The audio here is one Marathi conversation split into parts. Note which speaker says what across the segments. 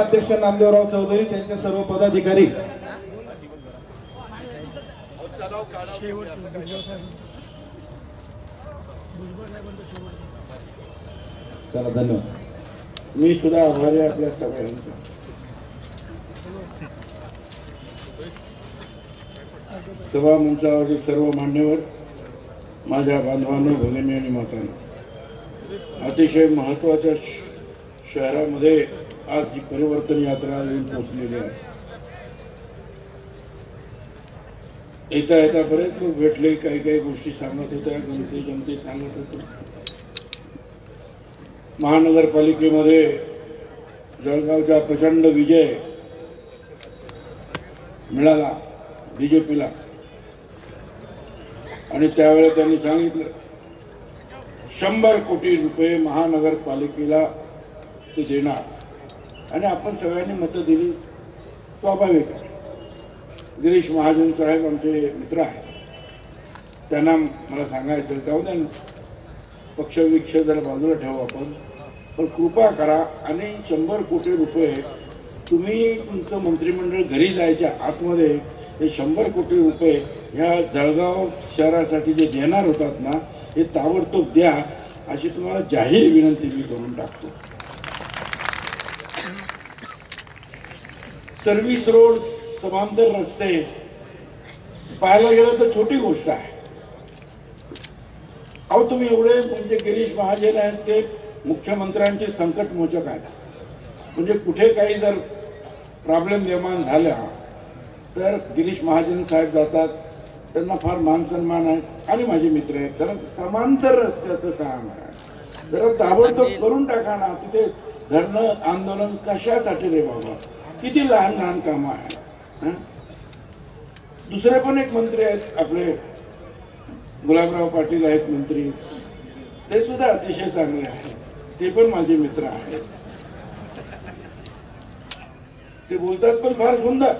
Speaker 1: जिल्हाध्यक्ष नामदेवराव चौधरी त्यांचे सर्व पदाधिकारी. चला धन्यवाद.
Speaker 2: मी सुद्धा आभारी आपल्या सगळ्यांचा. सभा मंचावरील सर्व मान्यवर माझ्या बांधवांनो भगिनी आणि मातांना. अतिशय महत्त्वाच्या शहरामध्ये आज ही परिवर्तन यात्रा येऊन आहे. येता येता बरेच लोक भेटले काही काही गोष्टी सांगत होत्या जनते जनते सांगत होते. महानगरपालिकेमध्ये जळगावचा प्रचंड विजय मिळाला बीजेपीला. आणि त्यावेळेला त्यांनी सांगितलं शंभर कोटी रुपये महानगरपालिकेला ते देणार. आणि आपण सगळ्यांनी मतं दिली. स्वाभाविक आहे. गिरीश महाजन साहेब आमचे मित्र आहेत. त्यांना मला सांगायचं जाऊ द्या पक्षविक्ष जरा बाजूला ठेवू आपण. पण कृपा करा आणि शंभर कोटी रुपये तुम्ही तुमचं मंत्रिमंडळ घरी जायच्या आतमध्ये हे शंभर कोटी रुपये ह्या जळगाव शहरासाठी जे देणार होतात ना हे ताबडतोब द्या अशी तुम्हाला जाहीर विनंती मी करून टाकतो. सर्व्हिस रोड समांतर रस्ते. पाहायला गेलं तर छोटी गोष्ट आहे. अहो तुम्ही एवढे म्हणजे गिरीश महाजन आहेत ते मुख्यमंत्र्यांचे संकट मोचक आहेत. म्हणजे कुठे काही जर प्रॉब्लेम निर्माण झाला तर गिरीश महाजन साहेब जातात. त्यांना फार मान सन्मान आहे. आणि माझे मित्र आहेत. कारण समांतर रस्त्याचं काम आहे. जरा ताबडतोब करून टाका ना. तिथे धरणं आंदोलन कशासाठी रे बाबा? किती लहान लहान कामं आहेत दुसरे पण एक मंत्री आहेत आपले गुलाबराव पाटील आहेत मंत्री. ते सुद्धा अतिशय चांगले आहेत. ते पण माझे मित्र आहेत. ते बोलतात पण फार सुंदर.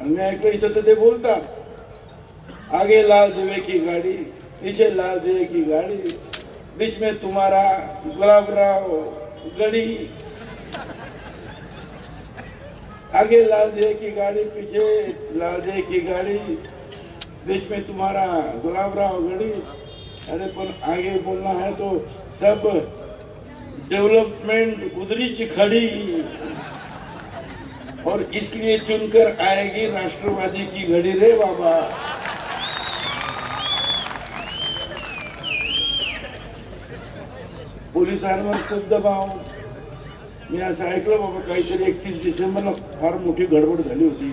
Speaker 2: आणि मी ऐकलं इथं तर ते बोलतात. आगे लाल दिवे की गाड़ी पीछे लाल दिवे की गाड़ी बीच में तुम्हारा गुलाबराव गड़ी आगे लाल दिए की गाड़ी, पीछे लाल दिए की गाड़ी। बीच में तुम्हारा गुलाब राव गड़ी। अरे, पर आगे बोलना है तो सब डेवलपमेंट उधरी खड़ी। और इसलिए चुनकर आएगी राष्ट्रवादी की घड़ी रे बाबा। पोलिसांवर खूप दबाव मी असं ऐकलं बाबा काहीतरी एकतीस डिसेंबरला फार मोठी गडबड झाली होती.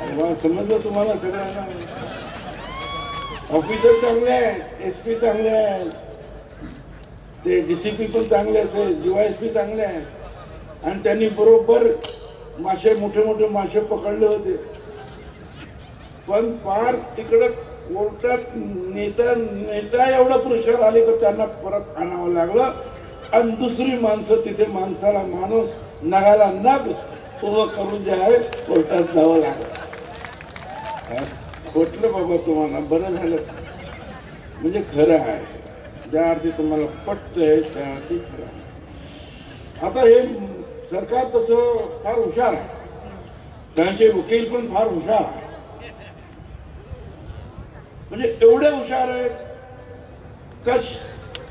Speaker 2: अरे समजलं तुम्हाला सगळ्यांना? ऑफिसर चांगले आहेत एस पी चांगले आहेत. ते डीसीपी पण चांगले असेल पी चांगले आहेत. आणि त्यांनी बरोबर मासे मोठे मोठे मासे पकडले होते. पण फार तिकडं कोर्टात नेता नेता एवढं प्रेशर आले तर त्यांना परत आणावं लागलं. आणि दुसरी माणसं तिथे माणसाला माणूस नगाला नग उभं करून जे आहे कोर्टात जावं लागलं. खोटलं बाबा तुम्हाला बरं झालं. म्हणजे खरं आहे. ज्या अर्थी तुम्हाला पटतंय त्या अर्थी खरं आहे. आता हे सरकार तसं फार हुशार आहे. त्यांचे वकील पण फार हुशार आहे. म्हणजे एवढे हुशार आहेत कश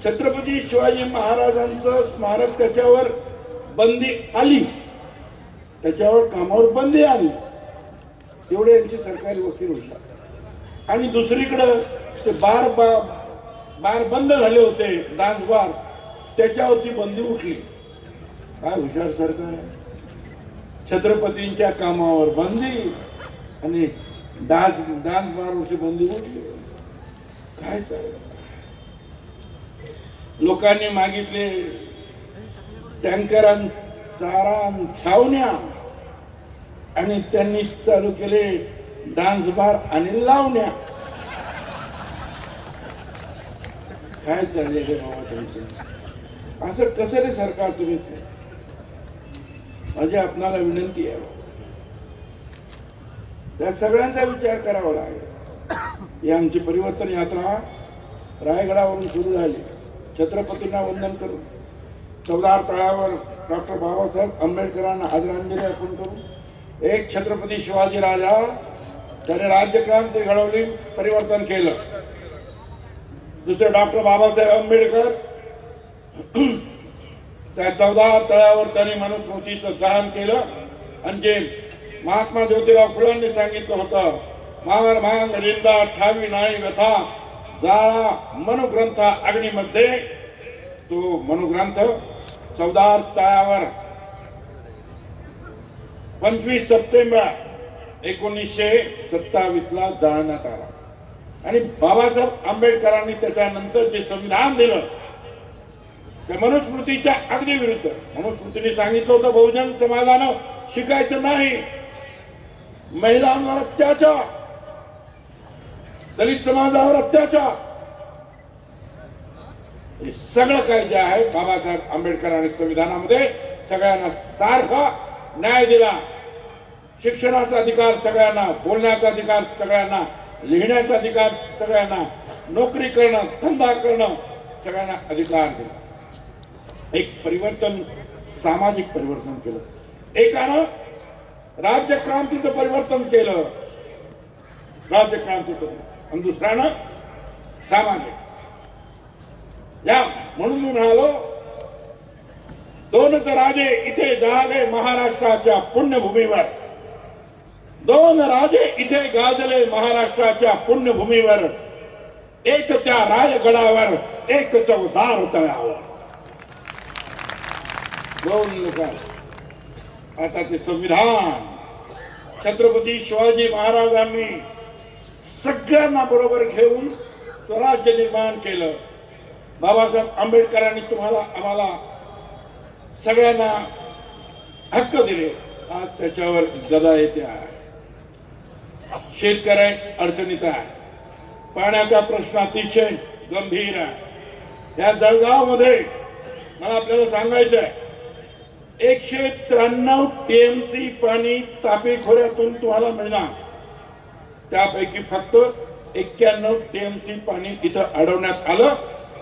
Speaker 2: छत्रपती शिवाजी महाराजांचं स्मारक त्याच्यावर बंदी आली. त्याच्यावर कामावर बंदी आली. तेवढे यांचे सरकारी वकील हुशार आणि दुसरीकडं ते बार बा बार बंद झाले होते डान्स बार त्याच्यावरची बंदी उठली. काय हुशार सरकार छत्रपतींच्या कामावर बंदी आणि डान्स डान्स बारवरची बंदी उठली. काय चाललं? लोकांनी मागितले. टँकरां चारां छावण्या. आणि त्यांनी चालू केले डान्स बार आणि लावण्या. काय चालले रे बाबा तुमचं? असं कसं रे सरकार तुम्ही? माझी आपणाला विनंती आहे त्या सगळ्यांचा विचार करावा लागेल. ही आमची परिवर्तन यात्रा रायगडावरून सुरू झाली. छत्रपतींना वंदन करू. चौदार तळावर डॉक्टर बाबासाहेब आंबेडकरांना आदरांजली अर्पण करू. एक छत्रपती शिवाजी राजा त्याने राज्यक्रांती घडवली परिवर्तन केलं. दुसरे डॉक्टर बाबासाहेब आंबेडकर त्या चौदा तळावर त्यांनी मनुस्मृतीचं दहन केलं. आणि जे महात्मा ज्योतिराव फुलांनी सांगितलं होतं मावर मांग रिंदा ठावी नाही व्यथा. जाळा मनुग्रंथ अग्निमध्ये. तो मनुग्रंथ चौदा तळावर. पंचवीस सप्टेंबर एकोणीसशे सत्तावीस ला जाळण्यात आला. आणि बाबासाहेब आंबेडकरांनी त्याच्यानंतर जे संविधान दिलं त्या मनुस्मृतीच्या अग्निविरुद्ध. विरुद्ध मनुस्मृतीने सांगितलं होतं बहुजन समाजानं शिकायचं नाही. महिलांवर अत्याचार. दलित समाजावर अत्याचार. हे सगळं काय जे आहे बाबासाहेब आंबेडकरांनी संविधानामध्ये सगळ्यांना सारखा न्याय दिला. शिक्षणाचा अधिकार सगळ्यांना बोलण्याचा अधिकार सगळ्यांना लिहिण्याचा अधिकार सगळ्यांना नोकरी करणं धंदा करणं सगळ्यांना अधिकार दिला. एक परिवर्तन सामाजिक परिवर्तन केलं. एकानं राज्य क्रांतीचं परिवर्तन केलं. राज्य क्रांतीचं आणि दुसऱ्यानं सामान्य. या म्हणून मी म्हणालो दोनच राजे इथे झाले महाराष्ट्राच्या पुण्यभूमीवर. दोन राजे इथे गाजले महाराष्ट्राच्या पुण्यभूमीवर. एक त्या रायगडावर एक चौदार तळावर दोन लोक आता ते संविधान. छत्रपती शिवाजी महाराजांनी सगळ्यांना बरोबर घेऊन स्वराज्य निर्माण केलं. बाबासाहेब आंबेडकरांनी तुम्हाला आम्हाला सगळ्यांना हक्क दिले. आज त्याच्यावर गदा येते आहे शेतकऱ्या अडचणीत आहे. पाण्याचा प्रश्न अतिशय गंभीर आहे. या जळगावमध्ये मला आपल्याला सांगायचं आहे एकशे त्र्याण्णव टीएमसी पाणी तापी खोऱ्यातून तुम्हाला मिळणार. त्यापैकी फक्त एक्क्याण्णव टीएमसी पाणी इथं अडवण्यात आलं.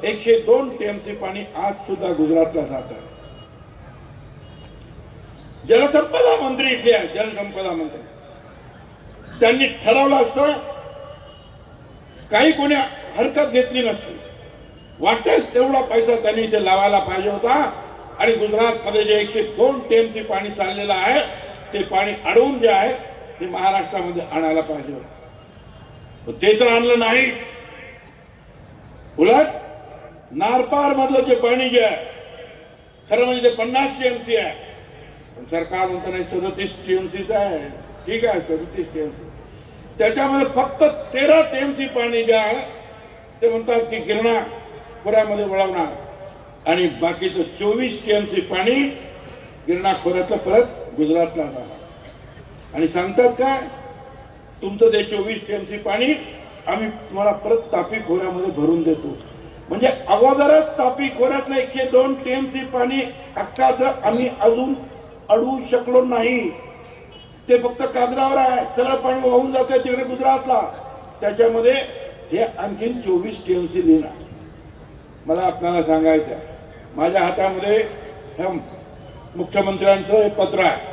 Speaker 2: एकशे दोन टीएमसी पाणी आज सुद्धा गुजरातला जात आहे. जलसंपदा मंत्री इथे आहे जलसंपदा मंत्री. त्यांनी ठरवलं असतं काही कोणी हरकत घेतली नसती. वाटेल तेवढा पैसा त्यांनी इथे लावायला पाहिजे होता. आणि गुजरातमध्ये जे एकशे दोन टीएमसी पाणी चाललेलं आहे ते पाणी अडवून जे आहे ते महाराष्ट्रामध्ये आणायला पाहिजे होतं. ते तर आणलं नाही. उलट नारपार मधलं जे पाणी जे आहे खरं म्हणजे ते पन्नास टीएमसी आहे. पण सरकार म्हणत नाही सदतीस टीएमसीच आहे. ठीक आहे सदतीस टीएमसी त्याच्यामध्ये फक्त तेरा टीएमसी पाणी जे आहे ते म्हणतात की गिरणा खोऱ्यामध्ये वळवणार. आणि बाकीचं चोवीस टीएमसी पाणी गिरणा खोऱ्याचं परत गुजरातला जाणार. आणि सांगतात काय? तुमचं ते चोवीस टीएमसी पाणी आम्ही तुम्हाला परत तापी खोऱ्यामध्ये भरून देतो. म्हणजे अगोदरच तापी खोऱ्यातलं एकशे दोन टीएमसी पाणी हक्काचं आम्ही अजून अडवू शकलो नाही. ते फक्त कागदावर आहे सरळ पाणी वाहून जाते तिकडे गुजरातला. त्याच्यामध्ये हे आणखीन चोवीस टीएमसी लिहिणार मला आपल्याला सांगायचं आहे माझ्या हातामध्ये हे मुख्यमंत्र्यांचं हे पत्र आहे.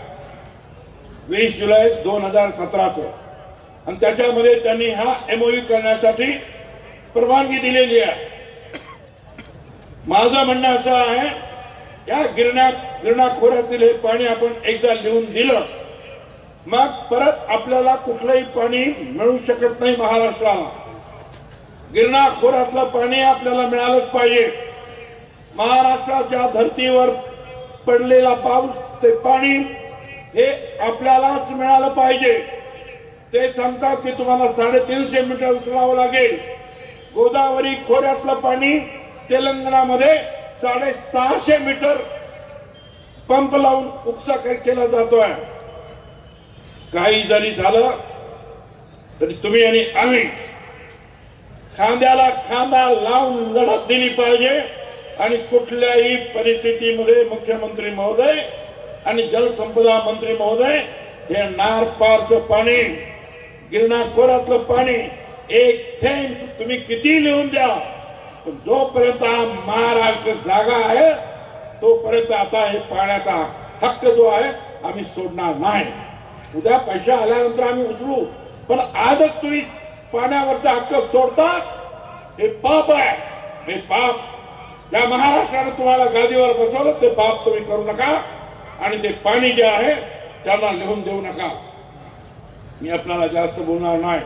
Speaker 2: वीस जुलै दोन हजार सतराचं. आणि त्याच्यामध्ये त्यांनी हा एमओयू करण्यासाठी परवानगी दिलेली आहे. माझं म्हणणं असं आहे या गिरणा गिरणा खोऱ्यातील हे पाणी आपण एकदा लिहून दिलं. मग परत आपल्याला कुठलंही पाणी मिळू शकत नाही महाराष्ट्राला. गिरणा खोऱ्यातलं पाणी आपल्याला मिळालंच पाहिजे. महाराष्ट्राच्या धर्तीवर पडलेला पाऊस ते पाणी हे आपल्यालाच मिळालं पाहिजे. ते सांगतात की तुम्हाला साडेतीनशे मीटर उचलावं लागेल. गोदावरी खोऱ्यातलं पाणी तेलंगणामध्ये साडेसहाशे मीटर पंप लावून उपसा केला जातोय? काही जरी झालं तरी तुम्ही आणि आम्ही खांद्याला खांदा लावून लढत दिली पाहिजे आणि कुठल्याही परिस्थितीमध्ये मुख्यमंत्री महोदय आणि जलसंपदा मंत्री महोदय हे नार पारचं पाणी गिरणा खोऱ्यातलं पाणी एक थेंब तुम्ही किती लिहून द्या. पण जोपर्यंत हा महाराष्ट्र जागा आहे तोपर्यंत आता हे पाण्याचा हक्क जो आहे आम्ही सोडणार नाही. उद्या पैसे आल्यानंतर आम्ही उचलू. पण आजच तुम्ही पाण्यावरचा हक्क सोडता हे पाप आहे. हे पाप. ज्या महाराष्ट्राने तुम्हाला गादीवर बसवलं ते पाप तुम्ही करू नका. आणि ते पाणी जे आहे त्यांना लिहून देऊ नका. मी आपल्याला जास्त बोलणार नाही.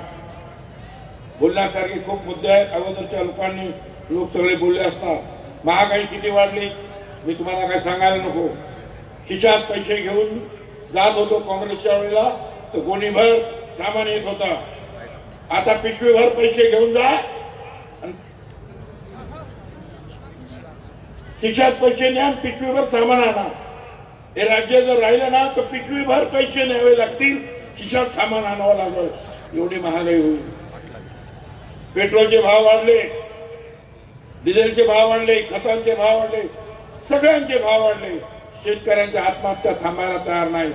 Speaker 2: बोलण्यासारखे खूप मुद्दे आहेत. अगोदरच्या लोकांनी लोक सगळे बोलले असतात. महागाई किती वाढली? मी तुम्हाला काय सांगायला नको. खिशात पैसे घेऊन जात होतो काँग्रेसच्या वेळेला. तर गोणीभर सामान येत होता. आता पिशवीभर पैसे घेऊन जा. खिशात पैसे न्या पिशवीभर सामान आणा. हे राज्य जर राहिलं ना तर पिशवीभर पैसे न्यावे लागतील. खिशात सामान आणावं लागलं. एवढी महागाई होईल. पेट्रोलचे भाव वाढले. डिझेलचे भाव वाढले. खतांचे भाव वाढले. सगळ्यांचे भाव वाढले. शेतकऱ्यांच्या आत्महत्या थांबायला तयार नाही.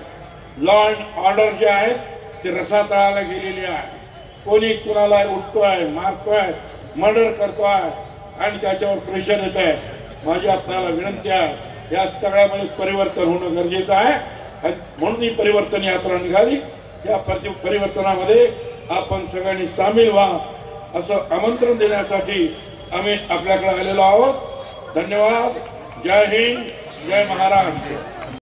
Speaker 2: लॉ अँड ऑर्डर जे आहे ते रसातळाला गेलेले आहे. कोणी कुणाला उठतोय मारतोय मर्डर करतोय आणि त्याच्यावर प्रेशर येत आहे. माझी आपल्याला विनंती आहे या सगळ्यामध्ये परिवर्तन होणं गरजेचं आहे. म्हणून ही परिवर्तन यात्रा निघाली. या परिवर्तनामध्ये आपण सगळ्यांनी सामील व्हा असं आमंत्रण देण्यासाठी आम्ही आपल्याकडे आलेलो आहोत. धन्यवाद. जय हिंद. जय महाराष्ट्र.